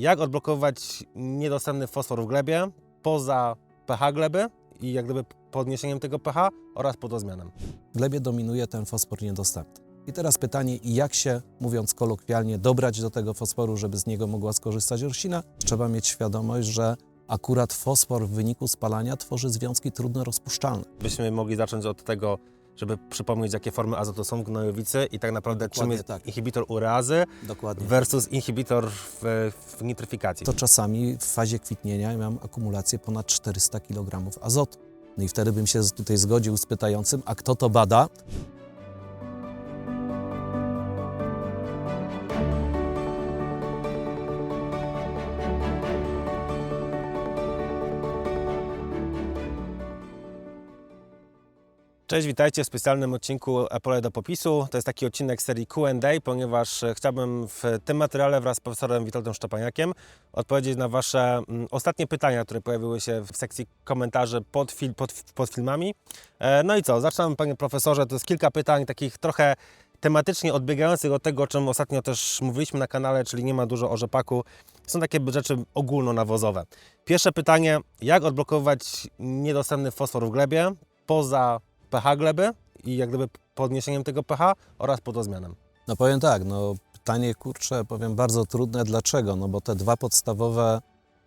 jak odblokować niedostępny fosfor w glebie poza pH gleby i jak gdyby podniesieniem tego pH oraz podozmianem. W glebie dominuje ten fosfor niedostępny. I teraz pytanie, jak się, mówiąc kolokwialnie, dobrać do tego fosforu, żeby z niego mogła skorzystać roślina? Trzeba mieć świadomość, że akurat fosfor w wyniku spalania tworzy związki trudno rozpuszczalne. Byśmy mogli zacząć od tego, żeby przypomnieć, jakie formy azotu są w gnojowicy i tak naprawdę czym Dokładnie jest tak. inhibitor ureazy Dokładnie. versus inhibitor w, w nitryfikacji. To czasami w fazie kwitnienia mam akumulację ponad 400 kg azotu. No i wtedy bym się tutaj zgodził z pytającym, a kto to bada? Cześć, witajcie w specjalnym odcinku Pole do popisu. To jest taki odcinek serii Q&A, ponieważ e, chciałbym w tym materiale wraz z profesorem Witoldem Szczepaniakiem odpowiedzieć na Wasze mm, ostatnie pytania, które pojawiły się w sekcji komentarzy pod, fil, pod, pod filmami. E, No i co, zaczynamy Panie Profesorze, to jest kilka pytań takich trochę tematycznie odbiegających od tego, o czym ostatnio też mówiliśmy na kanale, czyli nie ma dużo o rzepaku. Są takie rzeczy ogólnonawozowe. Pierwsze pytanie, jak odblokować niedostępny fosfor w glebie poza pH gleby i jak gdyby podniesieniem tego pH oraz podozmianem. No powiem tak, no pytanie kurczę, powiem bardzo trudne. Dlaczego? No bo te dwa podstawowe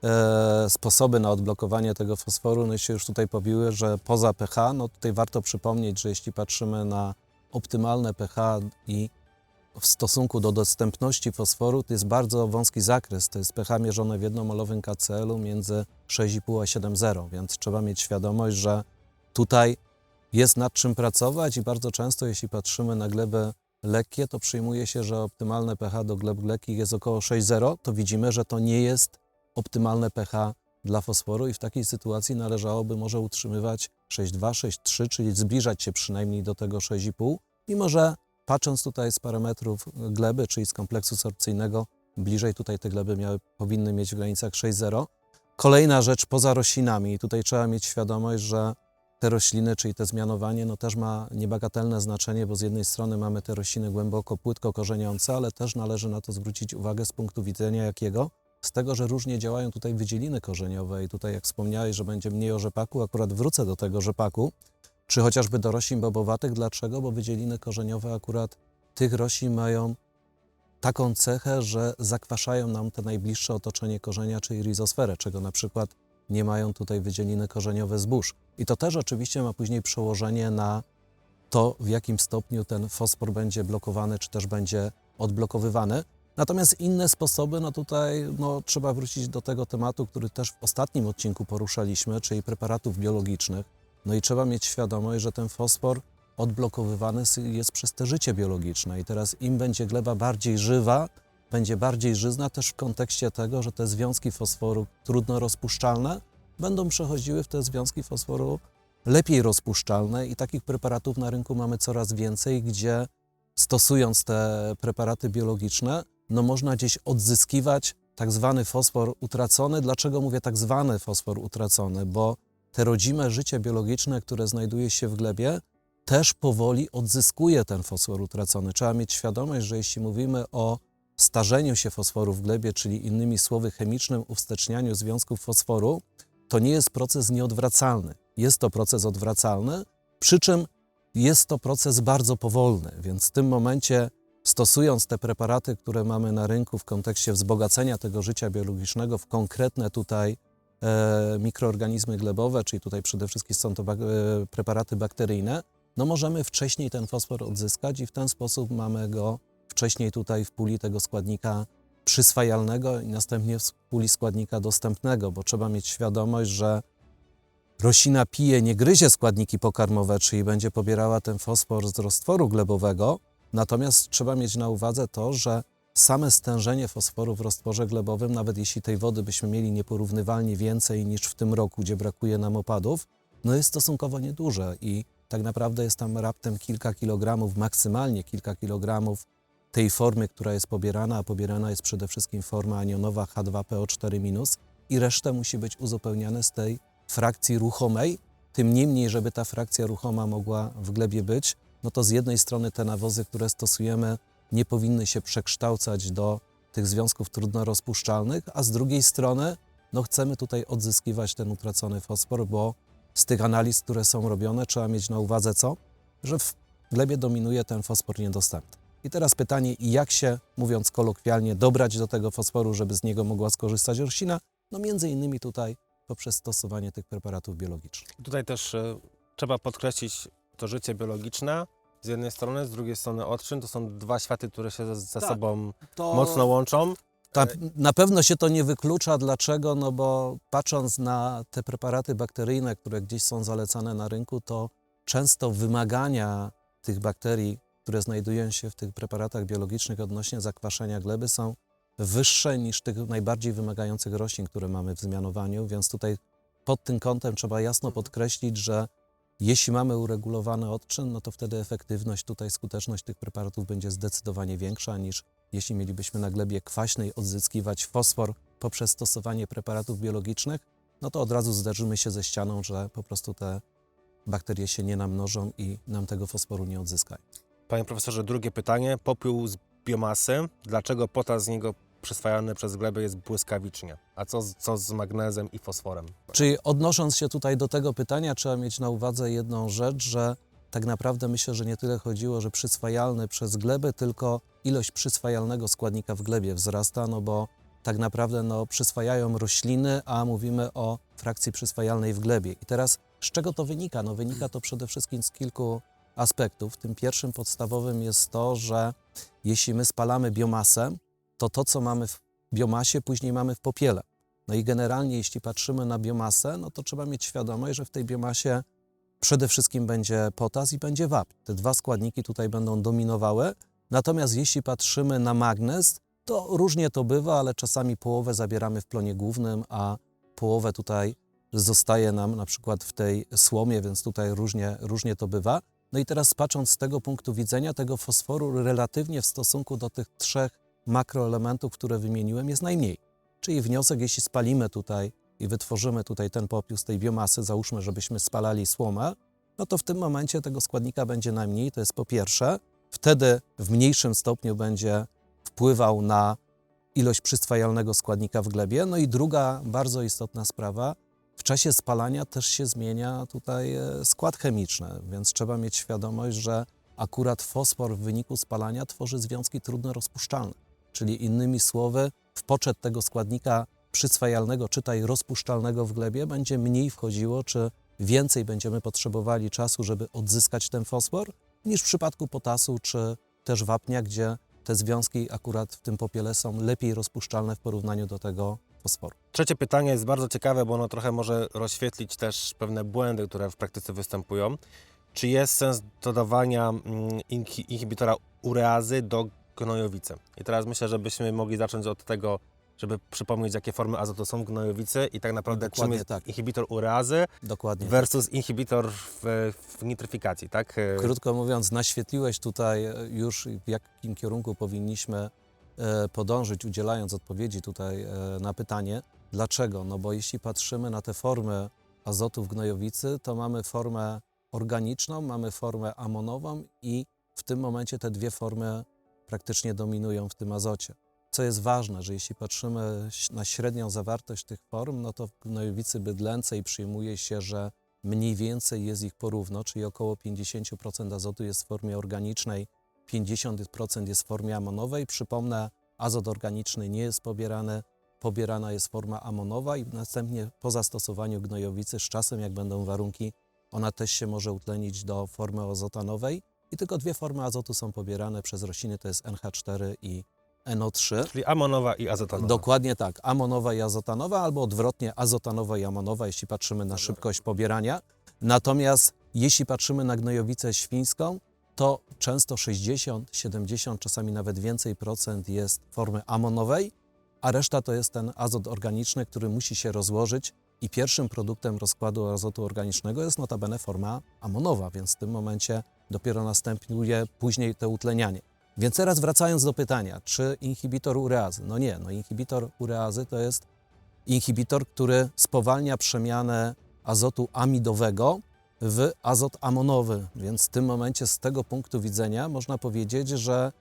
e, sposoby na odblokowanie tego fosforu, no się już tutaj pobiły, że poza pH, no tutaj warto przypomnieć, że jeśli patrzymy na optymalne pH i w stosunku do dostępności fosforu, to jest bardzo wąski zakres. To jest pH mierzone w jednomolowym KCL-u między 6,5 a 7,0, więc trzeba mieć świadomość, że tutaj jest nad czym pracować i bardzo często, jeśli patrzymy na glebę lekkie, to przyjmuje się, że optymalne pH do gleb lekkich jest około 6,0, to widzimy, że to nie jest optymalne pH dla fosforu i w takiej sytuacji należałoby może utrzymywać 6,2, 6,3, czyli zbliżać się przynajmniej do tego 6,5, mimo że patrząc tutaj z parametrów gleby, czyli z kompleksu sorpcyjnego, bliżej tutaj te gleby miały, powinny mieć w granicach 6,0. Kolejna rzecz poza roślinami, i tutaj trzeba mieć świadomość, że te rośliny, czyli te zmianowanie, no też ma niebagatelne znaczenie, bo z jednej strony mamy te rośliny głęboko, płytko korzeniące, ale też należy na to zwrócić uwagę z punktu widzenia jakiego? Z tego, że różnie działają tutaj wydzieliny korzeniowe i tutaj jak wspomniałeś, że będzie mniej o rzepaku, akurat wrócę do tego rzepaku, czy chociażby do roślin bobowatych. Dlaczego? Bo wydzieliny korzeniowe akurat tych roślin mają taką cechę, że zakwaszają nam te najbliższe otoczenie korzenia, czyli rizosferę, czego na przykład nie mają tutaj wydzieliny korzeniowe zbóż. I to też oczywiście ma później przełożenie na to, w jakim stopniu ten fosfor będzie blokowany, czy też będzie odblokowywany. Natomiast inne sposoby, no tutaj no, trzeba wrócić do tego tematu, który też w ostatnim odcinku poruszaliśmy, czyli preparatów biologicznych. No i trzeba mieć świadomość, że ten fosfor odblokowywany jest przez te życie biologiczne. I teraz im będzie gleba bardziej żywa, będzie bardziej żyzna też w kontekście tego, że te związki fosforu trudno rozpuszczalne będą przechodziły w te związki fosforu lepiej rozpuszczalne i takich preparatów na rynku mamy coraz więcej, gdzie stosując te preparaty biologiczne, no można gdzieś odzyskiwać tak zwany fosfor utracony. Dlaczego mówię tak zwany fosfor utracony? Bo te rodzime życie biologiczne, które znajduje się w glebie, też powoli odzyskuje ten fosfor utracony. Trzeba mieć świadomość, że jeśli mówimy o starzeniu się fosforu w glebie, czyli innymi słowy chemicznym uwstecznianiu związków fosforu, to nie jest proces nieodwracalny. Jest to proces odwracalny, przy czym jest to proces bardzo powolny, więc w tym momencie stosując te preparaty, które mamy na rynku w kontekście wzbogacenia tego życia biologicznego w konkretne tutaj e, mikroorganizmy glebowe, czyli tutaj przede wszystkim są to bak- e, preparaty bakteryjne, no możemy wcześniej ten fosfor odzyskać i w ten sposób mamy go wcześniej tutaj w puli tego składnika przyswajalnego i następnie w puli składnika dostępnego, bo trzeba mieć świadomość, że roślina pije, nie gryzie składniki pokarmowe, czyli będzie pobierała ten fosfor z roztworu glebowego, natomiast trzeba mieć na uwadze to, że same stężenie fosforu w roztworze glebowym, nawet jeśli tej wody byśmy mieli nieporównywalnie więcej niż w tym roku, gdzie brakuje nam opadów, no jest stosunkowo nieduże i tak naprawdę jest tam raptem kilka kilogramów, maksymalnie kilka kilogramów tej formy, która jest pobierana, a pobierana jest przede wszystkim forma anionowa H2PO4- i reszta musi być uzupełniane z tej frakcji ruchomej. Tym niemniej, żeby ta frakcja ruchoma mogła w glebie być, no to z jednej strony te nawozy, które stosujemy, nie powinny się przekształcać do tych związków trudno rozpuszczalnych, a z drugiej strony no chcemy tutaj odzyskiwać ten utracony fosfor, bo z tych analiz, które są robione, trzeba mieć na uwadze co? Że w glebie dominuje ten fosfor niedostępny. I teraz pytanie, jak się, mówiąc kolokwialnie, dobrać do tego fosforu, żeby z niego mogła skorzystać roślina? No między innymi tutaj poprzez stosowanie tych preparatów biologicznych. Tutaj też e, trzeba podkreślić to życie biologiczne z jednej strony, z drugiej strony odczyn. To są dwa światy, które się ze, ze Tak. sobą To mocno łączą. Ta, na pewno się to nie wyklucza. Dlaczego? No bo patrząc na te preparaty bakteryjne, które gdzieś są zalecane na rynku, to często wymagania tych bakterii, które znajdują się w tych preparatach biologicznych odnośnie zakwaszenia gleby są wyższe niż tych najbardziej wymagających roślin, które mamy w zmianowaniu, więc tutaj pod tym kątem trzeba jasno podkreślić, że jeśli mamy uregulowany odczyn, no to wtedy efektywność, tutaj skuteczność tych preparatów będzie zdecydowanie większa niż jeśli mielibyśmy na glebie kwaśnej odzyskiwać fosfor poprzez stosowanie preparatów biologicznych, no to od razu zderzymy się ze ścianą, że po prostu te bakterie się nie namnożą i nam tego fosforu nie odzyskają. Panie profesorze, drugie pytanie. Popiół z biomasy. Dlaczego potas z niego przyswajany przez glebę jest błyskawicznie? A co z, co z magnezem i fosforem? Czyli odnosząc się tutaj do tego pytania, trzeba mieć na uwadze jedną rzecz, że tak naprawdę myślę, że nie tyle chodziło, że przyswajalny przez glebę, tylko ilość przyswajalnego składnika w glebie wzrasta, no bo tak naprawdę no, przyswajają rośliny, a mówimy o frakcji przyswajalnej w glebie. I teraz z czego to wynika? No wynika to przede wszystkim z kilku aspektów. Tym pierwszym podstawowym jest to, że jeśli my spalamy biomasę, to to, co mamy w biomasie, później mamy w popiele. No i generalnie, jeśli patrzymy na biomasę, no to trzeba mieć świadomość, że w tej biomasie przede wszystkim będzie potas i będzie wapń. Te dwa składniki tutaj będą dominowały. Natomiast jeśli patrzymy na magnez, to różnie to bywa, ale czasami połowę zabieramy w plonie głównym, a połowę tutaj zostaje nam na przykład w tej słomie, więc tutaj różnie, różnie to bywa. No i teraz patrząc z tego punktu widzenia, tego fosforu relatywnie w stosunku do tych trzech makroelementów, które wymieniłem, jest najmniej. Czyli wniosek, jeśli spalimy tutaj i wytworzymy tutaj ten popiół z tej biomasy, załóżmy, żebyśmy spalali słomę, no to w tym momencie tego składnika będzie najmniej, to jest po pierwsze. Wtedy w mniejszym stopniu będzie wpływał na ilość przyswajalnego składnika w glebie. No i druga bardzo istotna sprawa, w czasie spalania też się zmienia tutaj e, skład chemiczny, więc trzeba mieć świadomość, że akurat fosfor w wyniku spalania tworzy związki trudno rozpuszczalne. Czyli innymi słowy, w poczet tego składnika przyswajalnego, czytaj rozpuszczalnego w glebie, będzie mniej wchodziło, czy więcej będziemy potrzebowali czasu, żeby odzyskać ten fosfor, niż w przypadku potasu czy też wapnia, gdzie te związki akurat w tym popiele są lepiej rozpuszczalne w porównaniu do tego fosforu. Trzecie pytanie jest bardzo ciekawe, bo ono trochę może rozświetlić też pewne błędy, które w praktyce występują. Czy jest sens dodawania mm, inhi- inhibitora ureazy do gnojowicy? I teraz myślę, że byśmy mogli zacząć od tego, żeby przypomnieć, jakie formy azotu są w gnojowicy i tak naprawdę czym Dokładnie jest tak. inhibitor ureazy Dokładnie. versus inhibitor w, w nitryfikacji, tak? Krótko mówiąc, naświetliłeś tutaj e, już w jakim kierunku powinniśmy podążyć, udzielając odpowiedzi tutaj e, na pytanie. Dlaczego? No bo jeśli patrzymy na te formy azotu w gnojowicy, to mamy formę organiczną, mamy formę amonową i w tym momencie te dwie formy praktycznie dominują w tym azocie. Co jest ważne, że jeśli patrzymy na średnią zawartość tych form, no to w gnojowicy bydlęcej przyjmuje się, że mniej więcej jest ich porówno, czyli około 50% azotu jest w formie organicznej, 50% jest w formie amonowej. Przypomnę, azot organiczny nie jest pobierany, pobierana jest forma amonowa i następnie po zastosowaniu gnojowicy z czasem, jak będą warunki, ona też się może utlenić do formy azotanowej i tylko dwie formy azotu są pobierane przez rośliny, to jest NH4 i NO3. Czyli amonowa i azotanowa. Dokładnie tak, amonowa i azotanowa, albo odwrotnie azotanowa i amonowa, jeśli patrzymy na szybkość pobierania. Natomiast jeśli patrzymy na gnojowicę świńską, to często 60, 70, czasami nawet więcej procent jest formy amonowej, a reszta to jest ten azot organiczny, który musi się rozłożyć i pierwszym produktem rozkładu azotu organicznego jest notabene forma amonowa, więc w tym momencie dopiero następuje później to utlenianie. Więc teraz wracając do pytania, czy inhibitor ureazy? No nie, no inhibitor ureazy to jest inhibitor, który spowalnia przemianę azotu amidowego w azot amonowy, więc w tym momencie z tego punktu widzenia można powiedzieć, że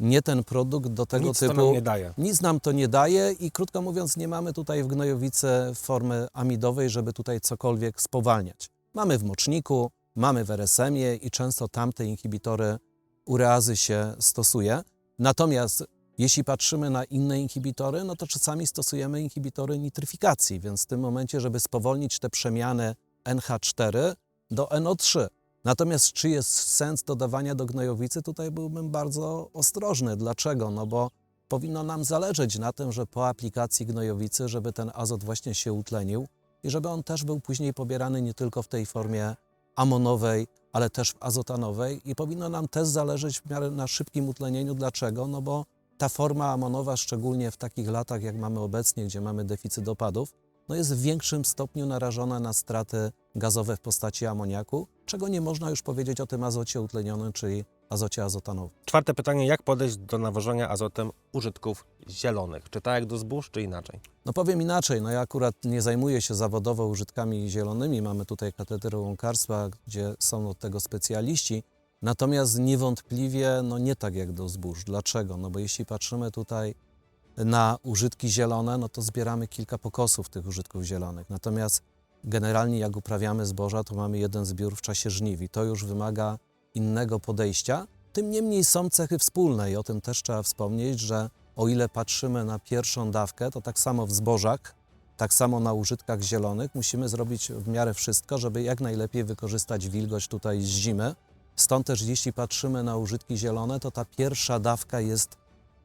nie ten produkt do tego Nic typu to nam nie daje. nic nam to nie daje i krótko mówiąc nie mamy tutaj w gnojowicy formy amidowej, żeby tutaj cokolwiek spowalniać. Mamy w moczniku, mamy w RSM-ie i często tamte inhibitory ureazy się stosuje. Natomiast jeśli patrzymy na inne inhibitory, no to czasami stosujemy inhibitory nitryfikacji, więc w tym momencie, żeby spowolnić te przemiany NH4 do NO3. Natomiast czy jest sens dodawania do gnojowicy? Tutaj byłbym bardzo ostrożny. Dlaczego? No bo powinno nam zależeć na tym, że po aplikacji gnojowicy, żeby ten azot właśnie się utlenił i żeby on też był później pobierany nie tylko w tej formie amonowej, ale też w azotanowej i powinno nam też zależeć w miarę na szybkim utlenieniu. Dlaczego? No bo ta forma amonowa, szczególnie w takich latach, jak mamy obecnie, gdzie mamy deficyt opadów, no jest w większym stopniu narażona na straty gazowe w postaci amoniaku, czego nie można już powiedzieć o tym azocie utlenionym, czyli azocie azotanowym. Czwarte pytanie, jak podejść do nawożenia azotem użytków zielonych? Czy tak jak do zbóż, czy inaczej? No powiem inaczej, no ja akurat nie zajmuję się zawodowo użytkami zielonymi, mamy tutaj katedrę łąkarstwa, gdzie są od tego specjaliści, natomiast niewątpliwie no nie tak jak do zbóż. Dlaczego? No bo jeśli patrzymy tutaj na użytki zielone, no to zbieramy kilka pokosów tych użytków zielonych, natomiast generalnie jak uprawiamy zboża, to mamy jeden zbiór w czasie żniw i to już wymaga innego podejścia. Tym niemniej są cechy wspólne i o tym też trzeba wspomnieć, że o ile patrzymy na pierwszą dawkę, to tak samo w zbożach, tak samo na użytkach zielonych musimy zrobić w miarę wszystko, żeby jak najlepiej wykorzystać wilgoć tutaj z zimy. Stąd też jeśli patrzymy na użytki zielone, to ta pierwsza dawka jest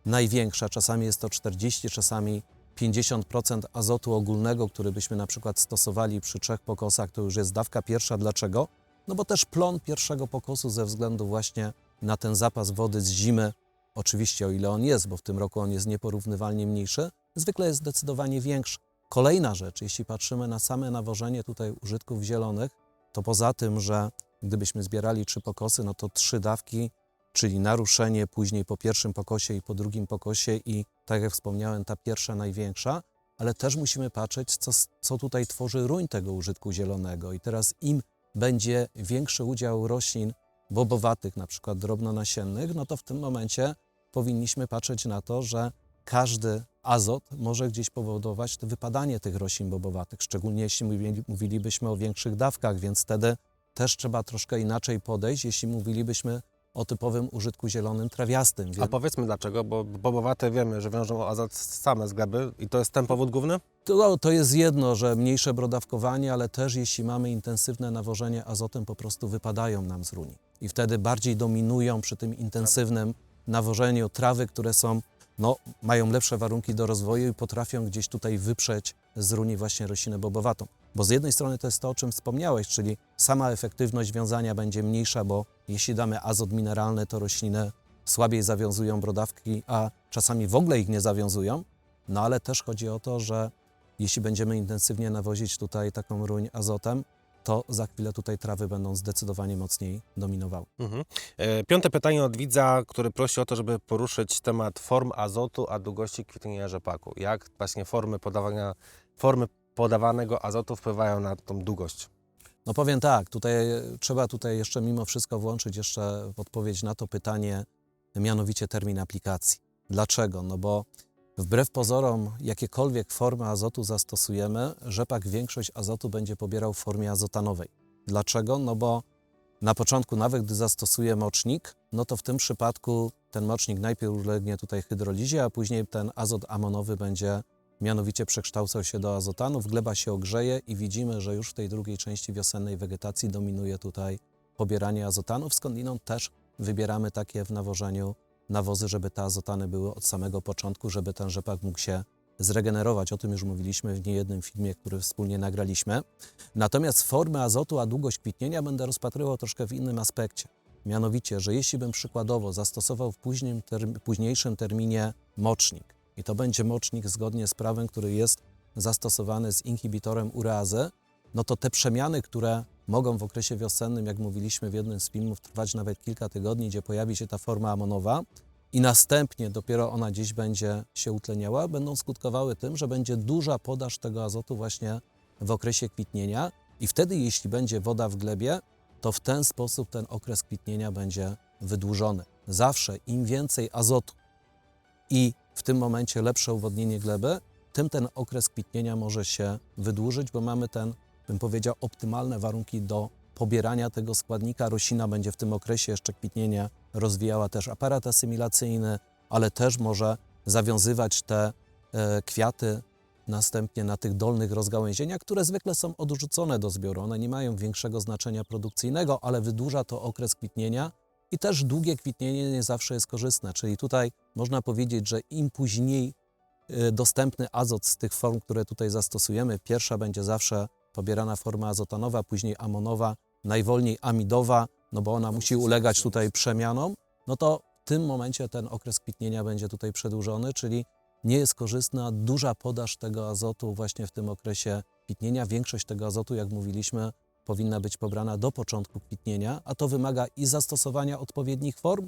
największa. Czasami jest to 40, czasami 50% azotu ogólnego, który byśmy na przykład stosowali przy trzech pokosach, to już jest dawka pierwsza. Dlaczego? No bo też plon pierwszego pokosu ze względu właśnie na ten zapas wody z zimy, oczywiście o ile on jest, bo w tym roku on jest nieporównywalnie mniejszy, zwykle jest zdecydowanie większy. Kolejna rzecz, jeśli patrzymy na same nawożenie tutaj użytków zielonych, to poza tym, że gdybyśmy zbierali trzy pokosy, no to trzy dawki, czyli naruszenie później po pierwszym pokosie i po drugim pokosie i tak jak wspomniałem, ta pierwsza największa, ale też musimy patrzeć, co, co tutaj tworzy ruń tego użytku zielonego. I teraz im będzie większy udział roślin bobowatych, na przykład drobnonasiennych, no to w tym momencie powinniśmy patrzeć na to, że każdy azot może gdzieś powodować wypadanie tych roślin bobowatych, szczególnie jeśli mówili- mówilibyśmy o większych dawkach, więc wtedy też trzeba troszkę inaczej podejść, jeśli mówilibyśmy o typowym użytku zielonym trawiastym. A powiedzmy dlaczego, bo bobowate wiemy, że wiążą azot same z gleby i to jest ten powód główny? to, to jest jedno, że mniejsze brodawkowanie, ale też jeśli mamy intensywne nawożenie azotem, po prostu wypadają nam z runi. I wtedy bardziej dominują przy tym intensywnym nawożeniu trawy, które są, no, mają lepsze warunki do rozwoju i potrafią gdzieś tutaj wyprzeć z runi właśnie roślinę bobowatą. Bo z jednej strony to jest to, o czym wspomniałeś, czyli sama efektywność wiązania będzie mniejsza, bo jeśli damy azot mineralny, to rośliny słabiej zawiązują brodawki, a czasami w ogóle ich nie zawiązują. No ale też chodzi o to, że jeśli będziemy intensywnie nawozić tutaj taką ruń azotem, to za chwilę tutaj trawy będą zdecydowanie mocniej dominowały. Mhm. E, Piąte pytanie od widza, który prosi o to, żeby poruszyć temat form azotu, a długości kwitnienia rzepaku. Jak właśnie formy podawania, formy podawanego azotu wpływają na tą długość? No powiem tak, tutaj trzeba tutaj jeszcze mimo wszystko włączyć jeszcze w odpowiedź na to pytanie, mianowicie termin aplikacji. Dlaczego? No bo wbrew pozorom, jakiekolwiek formy azotu zastosujemy, rzepak większość azotu będzie pobierał w formie azotanowej. Dlaczego? No bo na początku, nawet gdy zastosuję mocznik, no to w tym przypadku ten mocznik najpierw ulegnie tutaj hydrolizie, a później ten azot amonowy będzie mianowicie przekształcał się do azotanów, gleba się ogrzeje i widzimy, że już w tej drugiej części wiosennej wegetacji dominuje tutaj pobieranie azotanów, skądinąd też wybieramy takie w nawożeniu nawozy, żeby te azotany były od samego początku, żeby ten rzepak mógł się zregenerować. O tym już mówiliśmy w niejednym filmie, który wspólnie nagraliśmy. Natomiast formę azotu, a długość kwitnienia będę rozpatrywał troszkę w innym aspekcie. Mianowicie, że jeśli bym przykładowo zastosował w późniejszym terminie mocznik, i to będzie mocznik zgodnie z prawem, który jest zastosowany z inhibitorem ureazy, no to te przemiany, które mogą w okresie wiosennym, jak mówiliśmy w jednym z filmów, trwać nawet kilka tygodni, gdzie pojawi się ta forma amonowa i następnie dopiero ona gdzieś będzie się utleniała, będą skutkowały tym, że będzie duża podaż tego azotu właśnie w okresie kwitnienia I wtedy, jeśli będzie woda w glebie, to w ten sposób ten okres kwitnienia będzie wydłużony. Zawsze im więcej azotu i w tym momencie lepsze uwodnienie gleby, tym ten okres kwitnienia może się wydłużyć, bo mamy ten, bym powiedział, optymalne warunki do pobierania tego składnika. Roślina będzie w tym okresie jeszcze kwitnienia rozwijała też aparat asymilacyjny, ale też może zawiązywać te e, kwiaty następnie na tych dolnych rozgałęzieniach, które zwykle są odrzucone do zbioru. One nie mają większego znaczenia produkcyjnego, ale wydłuża to okres kwitnienia i też długie kwitnienie nie zawsze jest korzystne. Czyli tutaj można powiedzieć, że im później y, dostępny azot z tych form, które tutaj zastosujemy, pierwsza będzie zawsze pobierana forma azotanowa, później amonowa, najwolniej amidowa, no bo ona musi ulegać tutaj przemianom, no to w tym momencie ten okres kwitnienia będzie tutaj przedłużony, czyli nie jest korzystna duża podaż tego azotu właśnie w tym okresie kwitnienia. Większość tego azotu, jak mówiliśmy, powinna być pobrana do początku kwitnienia, a to wymaga i zastosowania odpowiednich form,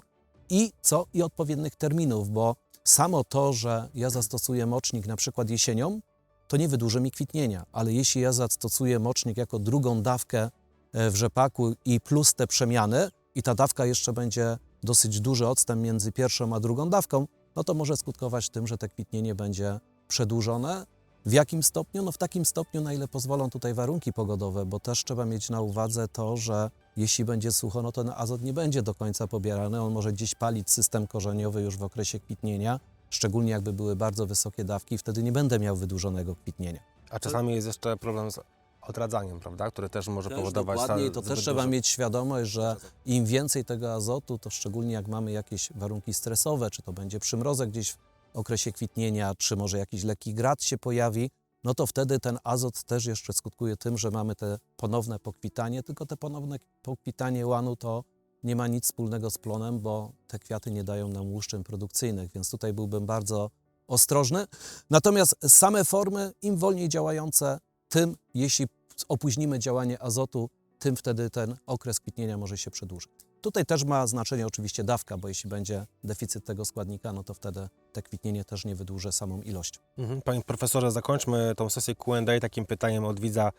i co? I odpowiednich terminów, bo samo to, że ja zastosuję mocznik na przykład jesienią, to nie wydłuży mi kwitnienia, ale jeśli ja zastosuję mocznik jako drugą dawkę e, w rzepaku i plus te przemiany i ta dawka jeszcze będzie dosyć duży odstęp między pierwszą a drugą dawką, no to może skutkować tym, że te kwitnienie będzie przedłużone. W jakim stopniu? No w takim stopniu, na ile pozwolą tutaj warunki pogodowe, bo też trzeba mieć na uwadze to, że jeśli będzie sucho, no to ten azot nie będzie do końca pobierany. On może gdzieś palić system korzeniowy już w okresie kwitnienia, szczególnie jakby były bardzo wysokie dawki, wtedy nie będę miał wydłużonego kwitnienia. A czasami jest jeszcze problem z odradzaniem, prawda? Który też może Też powodować dokładnie, to też trzeba duży- mieć świadomość, że im więcej tego azotu, to szczególnie jak mamy jakieś warunki stresowe, czy to będzie przymrozek gdzieś okresie kwitnienia, czy może jakiś lekki grad się pojawi, no to wtedy ten azot też jeszcze skutkuje tym, że mamy te ponowne pokwitanie, tylko te ponowne pokwitanie łanu to nie ma nic wspólnego z plonem, bo te kwiaty nie dają nam łuszczyn produkcyjnych, więc tutaj byłbym bardzo ostrożny. Natomiast same formy, im wolniej działające, tym jeśli opóźnimy działanie azotu, tym wtedy ten okres kwitnienia może się przedłużyć. Tutaj też ma znaczenie oczywiście dawka, bo jeśli będzie deficyt tego składnika, no to wtedy te kwitnienie też nie wydłuży samą ilością. Mhm. Panie profesorze, zakończmy tą sesję Q&A takim pytaniem od widza,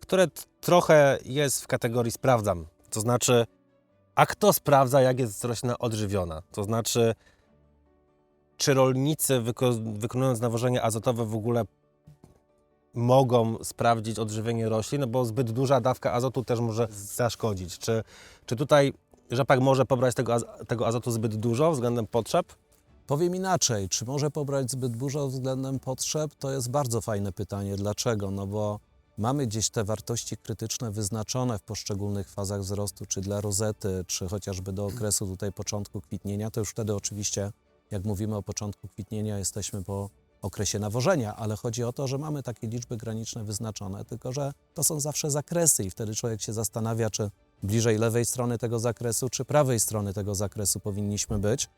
które trochę jest w kategorii sprawdzam. To znaczy, a kto sprawdza, jak jest roślina odżywiona? To znaczy, czy rolnicy wyko- wykonując nawożenie azotowe w ogóle mogą sprawdzić odżywienie roślin, no bo zbyt duża dawka azotu też może zaszkodzić. Czy, czy tutaj rzepak może pobrać tego, tego azotu zbyt dużo względem potrzeb? Powiem inaczej, czy może pobrać zbyt dużo względem potrzeb? To jest bardzo fajne pytanie. Dlaczego? No bo mamy gdzieś te wartości krytyczne wyznaczone w poszczególnych fazach wzrostu, czy dla rozety, czy chociażby do okresu tutaj początku kwitnienia. To już wtedy oczywiście, jak mówimy o początku kwitnienia, jesteśmy po okresie nawożenia, ale chodzi o to, że mamy takie liczby graniczne wyznaczone, tylko że to są zawsze zakresy i wtedy człowiek się zastanawia, czy bliżej lewej strony tego zakresu, czy prawej strony tego zakresu powinniśmy być.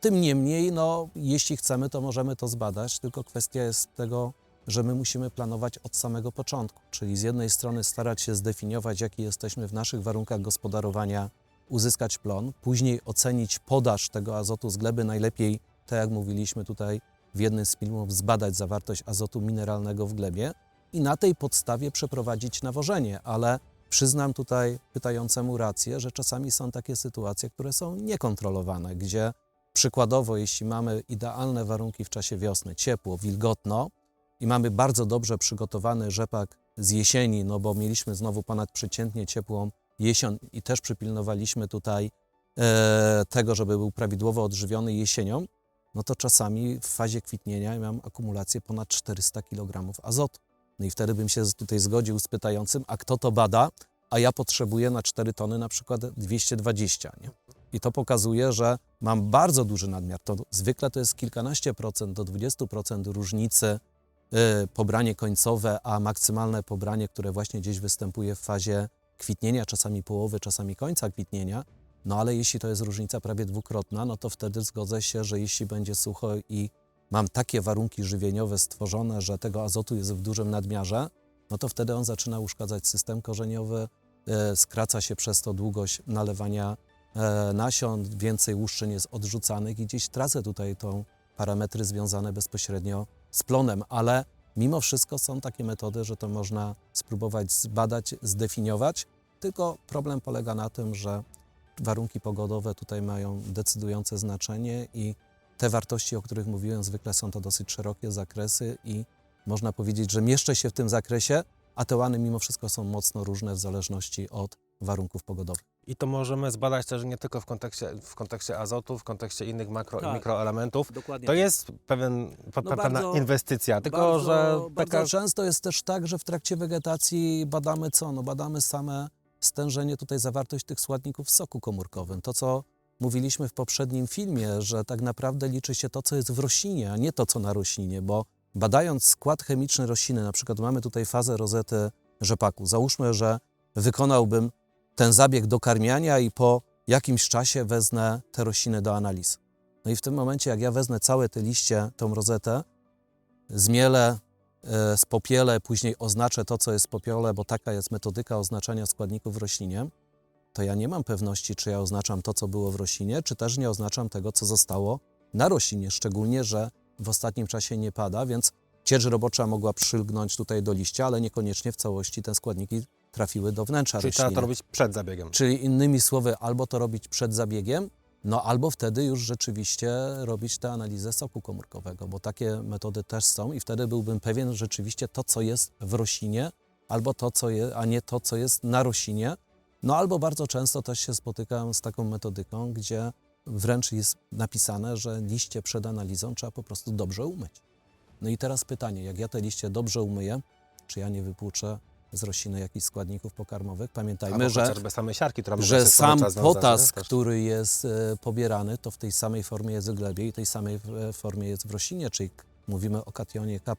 Tym niemniej, no, jeśli chcemy, to możemy to zbadać, tylko kwestia jest tego, że my musimy planować od samego początku, czyli z jednej strony starać się zdefiniować, jaki jesteśmy w naszych warunkach gospodarowania, uzyskać plon, później ocenić podaż tego azotu z gleby, najlepiej, tak jak mówiliśmy tutaj w jednym z filmów, zbadać zawartość azotu mineralnego w glebie i na tej podstawie przeprowadzić nawożenie, ale przyznam tutaj pytającemu rację, że czasami są takie sytuacje, które są niekontrolowane, gdzie Przykładowo, jeśli mamy idealne warunki w czasie wiosny, ciepło, wilgotno i mamy bardzo dobrze przygotowany rzepak z jesieni, no bo mieliśmy znowu ponadprzeciętnie ciepłą jesień i też przypilnowaliśmy tutaj e, tego, żeby był prawidłowo odżywiony jesienią, no to czasami w fazie kwitnienia mam akumulację ponad 400 kg azotu. No i wtedy bym się tutaj zgodził z pytającym, a kto to bada, a ja potrzebuję na 4 tony na przykład 220, nie? I to pokazuje, że mam bardzo duży nadmiar. To zwykle to jest kilkanaście procent do 20% różnicy y, pobranie końcowe, a maksymalne pobranie, które właśnie gdzieś występuje w fazie kwitnienia, czasami połowy, czasami końca kwitnienia. No ale jeśli to jest różnica prawie dwukrotna, no to wtedy zgodzę się, że jeśli będzie sucho i mam takie warunki żywieniowe stworzone, że tego azotu jest w dużym nadmiarze, no to wtedy on zaczyna uszkadzać system korzeniowy, y, skraca się przez to długość nalewania e, nasion, więcej łuszczyn jest odrzucanych i gdzieś tracę tutaj tą parametry związane bezpośrednio z plonem, ale mimo wszystko są takie metody, że to można spróbować zbadać, zdefiniować, tylko problem polega na tym, że warunki pogodowe tutaj mają decydujące znaczenie i te wartości, o których mówiłem, zwykle są to dosyć szerokie zakresy i można powiedzieć, że mieszczę się w tym zakresie, a te łany mimo wszystko są mocno różne w zależności od warunków pogodowych. I to możemy zbadać też nie tylko w kontekście, w kontekście azotu, w kontekście innych makro i Tak. mikroelementów. Dokładnie. To jest pewien, pe, No pewna bardzo- inwestycja, tylko bardzo, że bardzo taka... często jest też tak, że w trakcie wegetacji badamy co? No badamy same stężenie, tutaj zawartość tych składników w soku komórkowym. To, co mówiliśmy w poprzednim filmie, że tak naprawdę liczy się to, co jest w roślinie, a nie to, co na roślinie, bo badając skład chemiczny rośliny, na przykład mamy tutaj fazę rozety rzepaku. Załóżmy, że wykonałbym ten zabieg dokarmiania i po jakimś czasie wezmę te rośliny do analiz. No i w tym momencie, jak ja wezmę całe te liście, tą rozetę, zmielę, e, spopielę, później oznaczę to, co jest w popiele, bo taka jest metodyka oznaczania składników w roślinie, to ja nie mam pewności, czy ja oznaczam to, co było w roślinie, czy też nie oznaczam tego, co zostało na roślinie, szczególnie, że w ostatnim czasie nie pada, więc ciecz robocza mogła przylgnąć tutaj do liścia, ale niekoniecznie w całości te składniki trafiły do wnętrza Czyli trzeba rośliny. to robić przed zabiegiem. Czyli innymi słowy, albo to robić przed zabiegiem, no albo wtedy już rzeczywiście robić tę analizę soku komórkowego, bo takie metody też są i wtedy byłbym pewien rzeczywiście to, co jest w roślinie, albo to, co jest, a nie to, co jest na roślinie. No albo bardzo często też się spotykam z taką metodyką, gdzie wręcz jest napisane, że liście przed analizą trzeba po prostu dobrze umyć. No i teraz pytanie, jak ja te liście dobrze umyję, czy ja nie wypłuczę z rośliny jakichś składników pokarmowych? Pamiętajmy, Albo że siarki, mogą że sam potas, który jest e, pobierany, to w tej samej formie jest w glebie i tej samej e, formie jest w roślinie, czyli mówimy o kationie K+.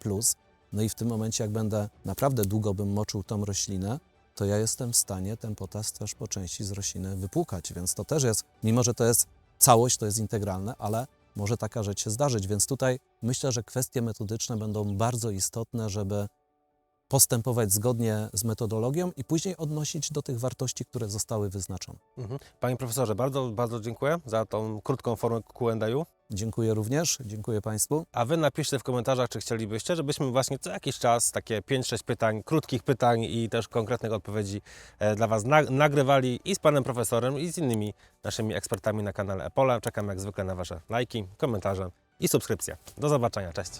No i w tym momencie, jak będę naprawdę długo bym moczył tą roślinę, to ja jestem w stanie ten potas też po części z rośliny wypłukać, więc to też jest, mimo że to jest całość, to jest integralne, ale może taka rzecz się zdarzyć, więc tutaj myślę, że kwestie metodyczne będą bardzo istotne, żeby postępować zgodnie z metodologią i później odnosić do tych wartości, które zostały wyznaczone. Mhm. Panie profesorze, bardzo, bardzo dziękuję za tą krótką formę Q&A. Dziękuję również, dziękuję Państwu. A Wy napiszcie w komentarzach, czy chcielibyście, żebyśmy właśnie co jakiś czas takie 5-6 pytań, krótkich pytań i też konkretnych odpowiedzi e, dla Was na, nagrywali i z Panem Profesorem, i z innymi naszymi ekspertami na kanale Epole. Czekam jak zwykle na Wasze lajki, komentarze i subskrypcje. Do zobaczenia, cześć!